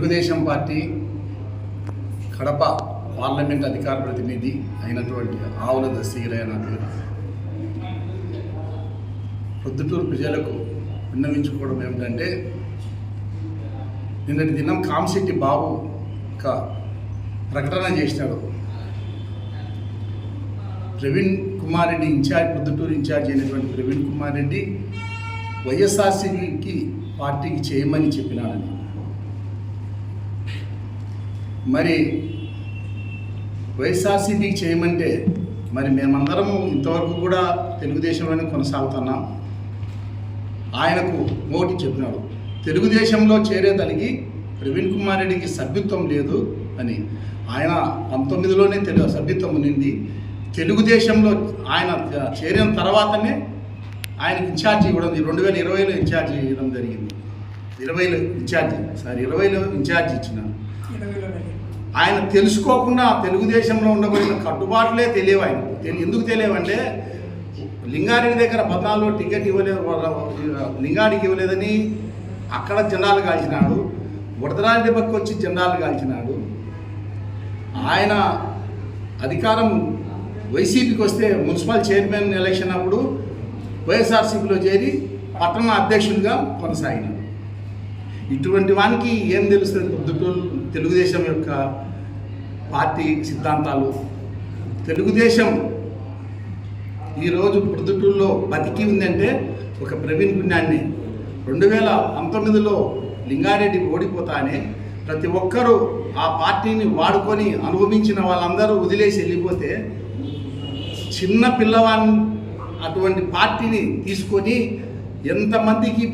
Telugu Desam party Kadapa parliament అధికార ప్రతినిధి అయినటువంటి ఆవుల దశీరయ్య నా పేరు ప్రొద్దుటూరు ప్రజలకు విన్నవించుకోవడం ఏమిటంటే నిన్నటి దినం కామశెట్టి బాబు ఒక ప్రకటన చేసినాడు ప్రవీణ్ కుమార్ రెడ్డి ఇన్ఛార్జ్ ప్రొద్దుటూరు ఇన్ఛార్జ్ అయినటువంటి ప్రవీణ్ కుమార్ రెడ్డి వైఎస్ఆర్సీకి పార్టీకి చేయమని చెప్పినాడని. మరి వైఎస్ఆర్సీపీకి చేయమంటే మరి మేమందరము ఇంతవరకు కూడా తెలుగుదేశంలోనే కొనసాగుతున్నాం. ఆయనకు ఓటి చెప్పినాడు. తెలుగుదేశంలో చేరేదలిగి ప్రవీణ్ కుమార్ రెడ్డికి సభ్యత్వం లేదు అని. ఆయన పంతొమ్మిదిలోనే తెలుగు సభ్యత్వం ఉన్నింది తెలుగుదేశంలో ఆయన చేరిన తర్వాతనే ఆయనకి ఇన్ఛార్జి ఇవ్వడం రెండు వేల ఇరవైలో ఇన్ఛార్జి ఇవ్వడం జరిగింది. ఇరవైలో ఇన్ఛార్జి సారీ ఇరవైలో ఇన్ఛార్జి ఇచ్చినాను ఆయన తెలుసుకోకుండా తెలుగుదేశంలో ఉండబోయిన కట్టుబాట్లే తెలియవు ఆయన ఎందుకు తెలియవంటే లింగారెడ్డి దగ్గర పద్నాలుగులో టికెట్ ఇవ్వలేదు లింగాడికి ఇవ్వలేదని అక్కడ జెండాలు కాల్చినాడు వరదరాజు పక్క వచ్చి జెండాలు కాల్చినాడు. ఆయన అధికారం వైసీపీకి వస్తే మున్సిపల్ చైర్మన్ ఎలక్షన్ అప్పుడు వైఎస్ఆర్సీపీలో చేరి పట్టణ అధ్యక్షుడిగా కొనసాగినాడు. ఇటువంటి వానికి ఏం తెలుస్తుంది? పొద్దుటూరు తెలుగుదేశం యొక్క పార్టీ సిద్ధాంతాలు. తెలుగుదేశం ఈరోజు పొద్దుటూరులో బతికి ఉందంటే ఒక ప్రవీణ్ పుణ్యాన్ని. రెండు వేల పంతొమ్మిదిలో లింగారెడ్డి ఓడిపోతానే ప్రతి ఒక్కరూ ఆ పార్టీని వాడుకొని అనుభవించిన వాళ్ళందరూ వదిలేసి వెళ్ళిపోతే చిన్న పిల్లవాడిని అటువంటి పార్టీని తీసుకొని ఎంతమందికి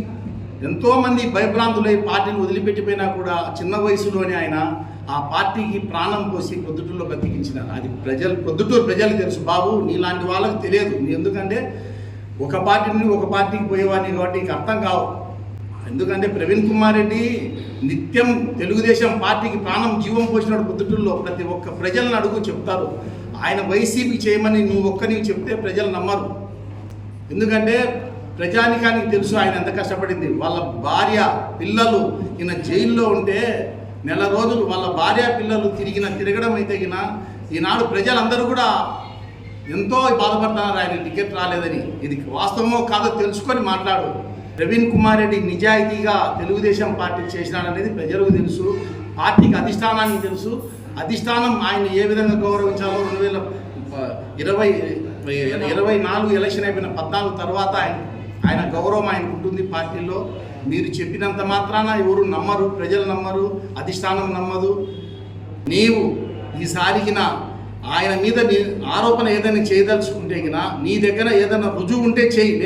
ఎంతోమంది భయభ్రాంతులై పార్టీని వదిలిపెట్టిపోయినా కూడా చిన్న వయసులోనే ఆయన ఆ పార్టీకి ప్రాణం పోసి పొద్దుటూరులో బతికించినారు. అది ప్రజలు పొద్దుటూరు ప్రజలకు తెలుసు. బాబు నీలాంటి వాళ్ళకి తెలియదు. ఎందుకంటే ఒక పార్టీ నుండి ఒక పార్టీకి పోయేవాడిని కాబట్టి నీకు అర్థం కావు. ఎందుకంటే ప్రవీణ్ కుమార్ రెడ్డి నిత్యం తెలుగుదేశం పార్టీకి ప్రాణం జీవం పోసినాడు పొద్దుటూరులో. ప్రతి ఒక్క ప్రజలను అడుగు చెప్తారు. ఆయన వైసీపీ చేయమని నువ్వు ఒక్కరికి చెప్తే ప్రజలు నమ్మరు. ఎందుకంటే ప్రజానికానికి తెలుసు ఆయన ఎంత కష్టపడింది. వాళ్ళ భార్య పిల్లలు ఈయన జైల్లో ఉంటే నెల రోజులు వాళ్ళ భార్య పిల్లలు తిరిగిన తిరగడం అయితే గిన ఈనాడు ప్రజలందరూ కూడా ఎంతో బాధపడుతున్నారు. ఆయన టికెట్ రాలేదని. ఇది వాస్తవమో కాదో తెలుసుకొని మాట్లాడు. ప్రవీణ్ కుమార్ రెడ్డి నిజాయితీగా తెలుగుదేశం పార్టీ చేసినాడనేది ప్రజలకు తెలుసు. పార్టీకి అధిష్టానానికి తెలుసు. అధిష్టానం ఆయన ఏ విధంగా గౌరవించాలో రెండు వేల ఇరవై ఇరవై నాలుగు ఎలక్షన్ అయిపోయిన పద్నాలుగు తర్వాత ఆయన ఆయన గౌరవం ఆయనకు ఉంటుంది పార్టీలో. మీరు చెప్పినంత మాత్రాన ఎవరు నమ్మరు ప్రజలు నమ్మరు అధిష్టానం నమ్మదు. నీవు ఈసారికిన ఆయన మీద నీ ఆరోపణ ఏదైనా చేయదలుచుకుంటే గిన నీ దగ్గర ఏదైనా రుజువు ఉంటే చేయి.